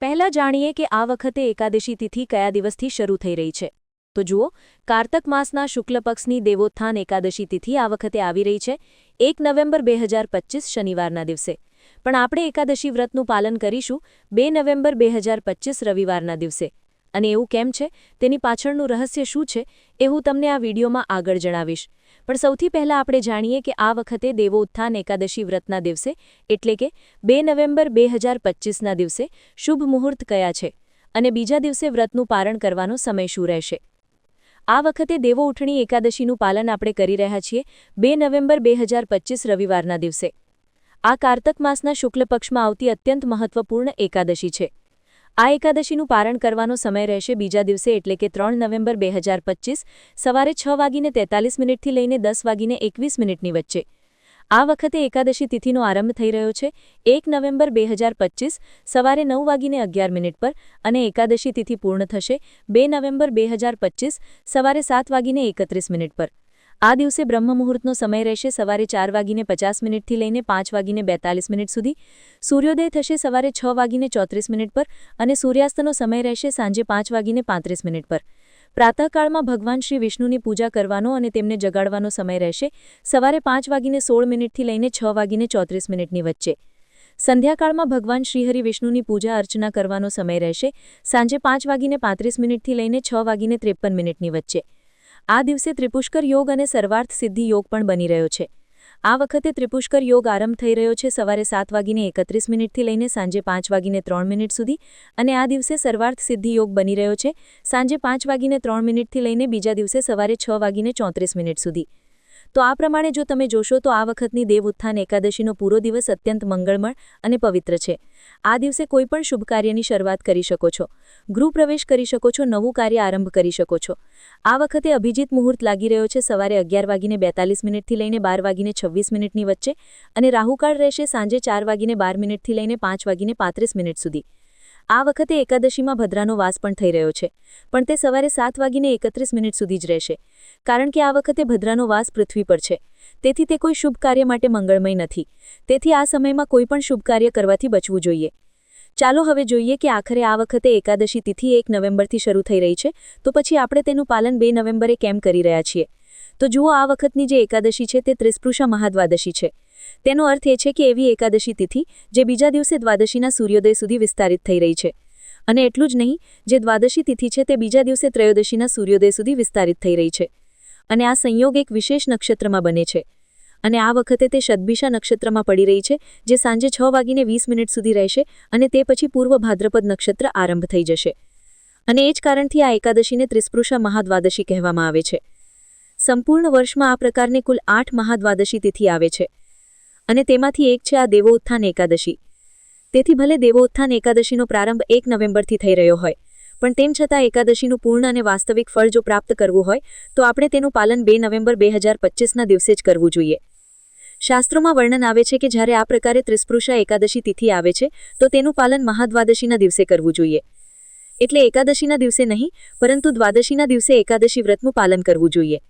પહેલા જાણીએ કે આ વખતે એકાદશી તિથિ કયા દિવસથી શરૂ થઈ રહી છે. તો જુઓ, કારતક માસના શુક્લ પક્ષની દેવોત્થાન એકાદશી તિથિ આ વખતે આવી રહી છે, એક નવેમ્બર બે શનિવારના દિવસે. પણ આપણે એકાદશી વ્રતનું પાલન કરીશું બે નવેમ્બર બે રવિવારના દિવસે. અને એવું કેમ છે? તેની પાછળનું રહસ્ય શું છે? એ હું તમને આ વિડીયોમાં આગળ જણાવીશ. પણ સૌથી પહેલાં આપણે જાણીએ કે આ વખતે દેવો ઉત્થાન એકાદશી વ્રતના દિવસે, એટલે કે બે નવેમ્બર બે હજાર પચીસના દિવસે, શુભ મુહૂર્ત કયા છે? અને બીજા દિવસે વ્રતનું પારણ કરવાનો સમય શું રહેશે? આ વખતે દેવો ઉઠણી એકાદશીનું પાલન આપણે કરી રહ્યા છીએ બે નવેમ્બર બે હજાર પચીસ રવિવારના દિવસે. આ કારતક માસના શુક્લ પક્ષમાં આવતી અત્યંત મહત્વપૂર્ણ એકાદશી છે. આ એકાદશીનું પારણ કરવાનો સમય રહેશે બીજા દિવસે એટલે કે ત્રણ નવેમ્બર બે હજાર પચીસ, સવારે છ વાગીને તેતાલીસ મિનિટથી લઈને દસ વાગીને એકવીસ મિનિટની વચ્ચે. આ વખતે એકાદશી તિથિનો આરંભ થઈ રહ્યો છે, એક નવેમ્બર બે હજાર પચીસ, સવારે નવ વાગીને અગિયાર મિનિટ પર અને એકાદશી તિથિ પૂર્ણ થશે બે નવેમ્બર બે હજાર પચીસ, સવારે સાત વાગીને એકત્રીસ મિનિટ પર. આ દિવસે બ્રહ્મ મુહૂર્તનો સમય રહેશે સવારે ચાર વાગીને પચાસ મિનિટથી લઈને પાંચ વાગીને બેતાલીસ મિનિટ સુધી. સૂર્યોદય થશે સવારે છ વાગીને ચોત્રીસ મિનિટ પર અને સૂર્યાસ્તનો સમય રહેશે સાંજે પાંચ વાગીને પાંત્રીસ મિનિટ પર. પ્રાતઃકાળમાં ભગવાન શ્રી વિષ્ણુની પૂજા કરવાનો અને તેમને જગાડવાનો સમય રહેશે સવારે પાંચ વાગીને સોળ મિનિટથી લઈને છ વાગીને ચોત્રીસ મિનિટની વચ્ચે. સંધ્યાકાળમાં ભગવાન શ્રીહરિ વિષ્ણુની પૂજા અર્ચના કરવાનો સમય રહેશે સાંજે પાંચ વાગીને પાંત્રીસ મિનિટથી લઈને છ વાગીને ત્રેપન મિનિટની વચ્ચે. આ દિવસે ત્રિપુષ્કર યોગ અને સર્વાર્થ સિદ્ધિ યોગ પણ બની રહ્યો છે. આ વખતે ત્રિપુષ્કર યોગ આરંભ થઈ રહ્યો છે સવારે સાત વાગીને એકત્રીસ મિનિટથી લઈને સાંજે પાંચ વાગીને ત્રણ મિનિટ સુધી અને આ દિવસે સર્વાર્થ સિદ્ધિ યોગ બની રહ્યો છે. સાંજે પાંચ વાગીને ત્રણ મિનિટથી લઈને બીજા દિવસે સવારે છ વાગીને ચોત્રીસ મિનિટ સુધી. તો આ પ્રમાણે જો તમે જોશો તો આ વખતની દેવ ઉત્થાન એકાદશીનો પૂરો દિવસ અત્યંત મંગળમળ અને પવિત્ર છે. આ દિવસે કોઈપણ શુભ કાર્યની શરૂઆત કરી શકો છો. ગૃહપ્રવેશ કરી શકો છો, નવું કાર્ય આરંભ કરી શકો છો. આ વખતે અભિજીત મુહૂર્ત લાગી રહ્યો છે સવારે અગિયાર વાગીને બેતાલીસ મિનિટથી લઈને બાર વાગીને છવ્વીસ મિનિટની વચ્ચે અને રાહુકાળ રહેશે સાંજે ચાર વાગીને બાર મિનિટથી લઈને પાંચ વાગીને પાંત્રીસ મિનિટ સુધી. આ વખતે એકાદશીમાં ભદ્રાનો વાસ પણ થઈ રહ્યો છે, પણ તે સવારે સાત વાગીને એકત્રીસ મિનિટ સુધી જ રહેશે. કારણ કે આ વખતે ભદ્રાનો વાસ પૃથ્વી પર છે. તેથી તે કોઈ શુભ કાર્ય માટે મંગળમય નથી. તેથી આ સમયમાં કોઈ પણ શુભ કાર્ય કરવાથી બચવું જોઈએ. ચાલો હવે જોઈએ કે આખરે આ વખતે એકાદશી તિથિ એક નવેમ્બરથી શરૂ થઈ રહી છે, તો પછી આપણે તેનું પાલન બે નવેમ્બરે કેમ કરી રહ્યા છીએ? તો જુઓ આ વખતની જે એકાદશી છે તે ત્રિસ્પૃષા મહાદ્વાદશી છે. તેનો અર્થ એ છે કે એવી એકાદશી તિથિ, જે બીજા દિવસે દ્વાદશીના સૂર્યોદય સુધી વિસ્તારિત થઈ રહી છે. અને એટલું જ નહીં, જે દ્વાદશી તિથિ છે તે બીજા દિવસે ત્રયોદશીના સૂર્યોદય સુધી વિસ્તારિત થઈ રહી છે. અને આ સંયોગ એક વિશેષ નક્ષત્રમાં બને છે. અને આ વખતે તે શતભિષા નક્ષત્રમાં પડી રહી છે, જે સાંજે છ વાગીને વીસ મિનિટ સુધી રહેશે અને તે પછી પૂર્વ ભાદ્રપદ નક્ષત્ર આરંભ થઈ જશે. અને એ જ કારણથી આ એકાદશીને ત્રિસ્પૃશા મહાદ્વાદશી કહેવામાં આવે છે. સંપૂર્ણ વર્ષમાં આ પ્રકારની કુલ આઠ મહાદ્વાદશી તિથિ આવે છે. અને તેમાંથી એક છે આ દેવોત્થાન એકાદશી. તેથી ભલે દેવોત્થાન એકાદશીનો પ્રારંભ એક નવેમ્બરથી થઈ રહ્યો હોય પણ તેમ છતાં એકાદશીનું પૂર્ણ અને વાસ્તવિક ફળ જો પ્રાપ્ત કરવું હોય, તો આપણે તેનું પાલન બે નવેમ્બર બે હજાર પચીસના દિવસે જ કરવું જોઈએ. શાસ્ત્રોમાં વર્ણન આવે છે કે જ્યારે આ પ્રકારે ત્રિસ્પૃષા એકાદશી તિથિ આવે છે, તો તેનું પાલન મહાદ્વાદશીના દિવસે કરવું જોઈએ. એટલે એકાદશીના દિવસે નહીં, પરંતુ દ્વાદશીના દિવસે એકાદશી વ્રતનું પાલન કરવું જોઈએ.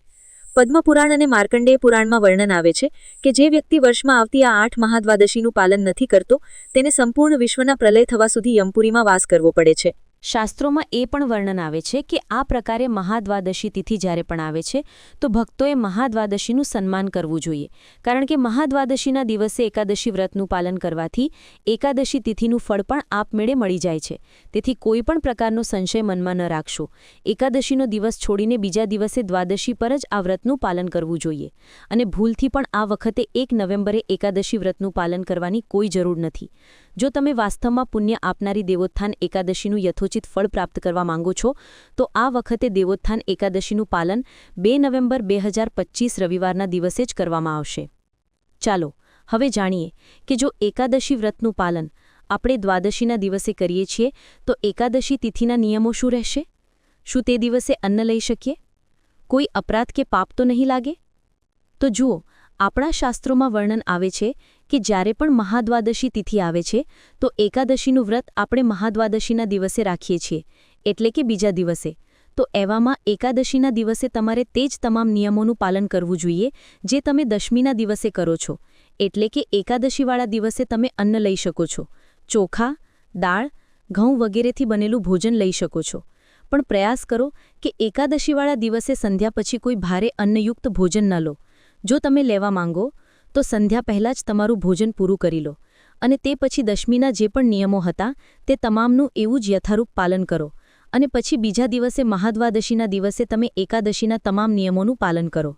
પદ્મપુરાણ અને માર્કંડેય પુરાણમાં વર્ણન આવે છે કે જે વ્યક્તિ વર્ષમાં આવતી આ આઠ મહાદ્વાદશીનું પાલન નથી કરતો, તેને સંપૂર્ણ વિશ્વના પ્રલય થવા સુધી યમપુરીમાં વાસ કરવો પડે છે. શાસ્ત્રોમાં એ પણ વર્ણન આવે છે કે આ પ્રકારે મહાદ્વાદશી તિથિ જ્યારે પણ આવે છે, તો ભક્તોએ મહાદ્વાદશીનું સન્માન કરવું જોઈએ. કારણ કે મહાદ્વાદશીના દિવસે એકાદશી વ્રતનું પાલન કરવાથી એકાદશી તિથિનું ફળ પણ આપમેળે મળી જાય છે. તેથી કોઈ પણ પ્રકારનો સંશય મનમાં ન રાખશો. એકાદશીનો દિવસ છોડીને બીજા દિવસે દ્વાદશી પર જ આ વ્રતનું પાલન કરવું જોઈએ. અને ભૂલથી પણ આ વખતે એક નવેમ્બરે એકાદશી વ્રતનું પાલન કરવાની કોઈ જરૂર નથી. જો તમે વાસ્તવમાં પુણ્ય આપનારી દેવોત્થાન એકાદશીનું યથોચિત ફળ પ્રાપ્ત કરવા માંગો છો, તો આ વખતે દેવોત્થાન એકાદશીનું પાલન બે નવેમ્બર બે રવિવારના દિવસે જ કરવામાં આવશે. ચાલો, હવે જાણીએ કે જો એકાદશી વ્રતનું પાલન આપણે દ્વાદશીના દિવસે કરીએ છીએ, તો એકાદશી તિથિના નિયમો શું રહેશે? શું તે દિવસે અન્ન લઈ શકીએ? કોઈ અપરાધ કે પાપ તો નહીં લાગે? તો જુઓ આપણા શાસ્ત્રોમાં વર્ણન આવે છે કે જ્યારે પણ મહાદ્વાદશી તિથિ આવે છે, તો એકાદશીનું વ્રત આપણે મહાદ્વાદશીના દિવસે રાખીએ છીએ, એટલે કે બીજા દિવસે. તો એવામાં એકાદશીના દિવસે તમારે તે જ તમામ નિયમોનું પાલન કરવું જોઈએ, જે તમે દશમીના દિવસે કરો છો. એટલે કે એકાદશીવાળા દિવસે તમે અન્ન લઈ શકો છો. ચોખા, દાળ, ઘઉં વગેરેથી બનેલું ભોજન લઈ શકો છો. પણ પ્રયાસ કરો કે એકાદશીવાળા દિવસે સંધ્યા પછી કોઈ ભારે અન્નયુક્ત ભોજન ન લો. જો તમે લેવા માંગો, તો સંધ્યા પહેલાં જ તમારું ભોજન પૂરું કરી લો અને તે પછી દશમીના જે પણ નિયમો હતા તે તમામનું એવું જ યથારૂપ પાલન કરો અને પછી બીજા દિવસે મહાદ્વાદશીના દિવસે તમે એકાદશીના તમામ નિયમોનું પાલન કરો.